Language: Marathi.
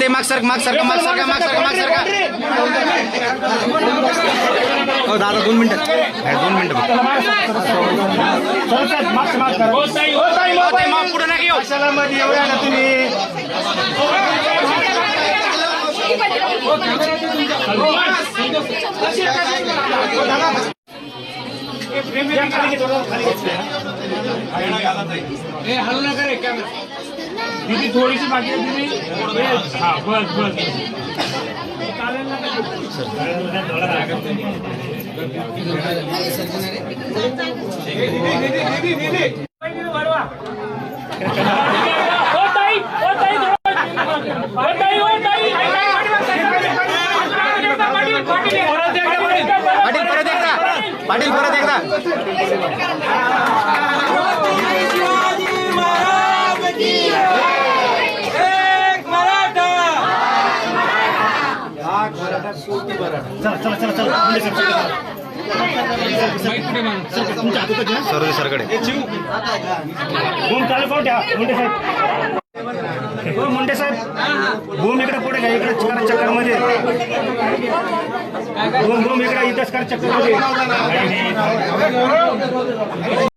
ते माग सरक माग सरका माग सरका माग सरका माग सरका हो दादा दोन मिनिटं. दोन मिनिटं फक्त. हो, ते माग पुढे मध्ये एवढ्या ना तुम्ही? खाली घे, थोडं खाली घे. दीदी थोडीशी बाकी आहे दीदी. हा बस बस. पाटील परत एकदा. पाटील परत एकदा. चला चला चला चला मुंडे साहेब, चला. सरकडे चालू ठेवा मुंडे साहेब हो मुंडे साहेब बूम इकडे पुढे घ्या इकडे करा चक्करमध्ये बूम बूम इकडे इथंच करा चक्करमध्ये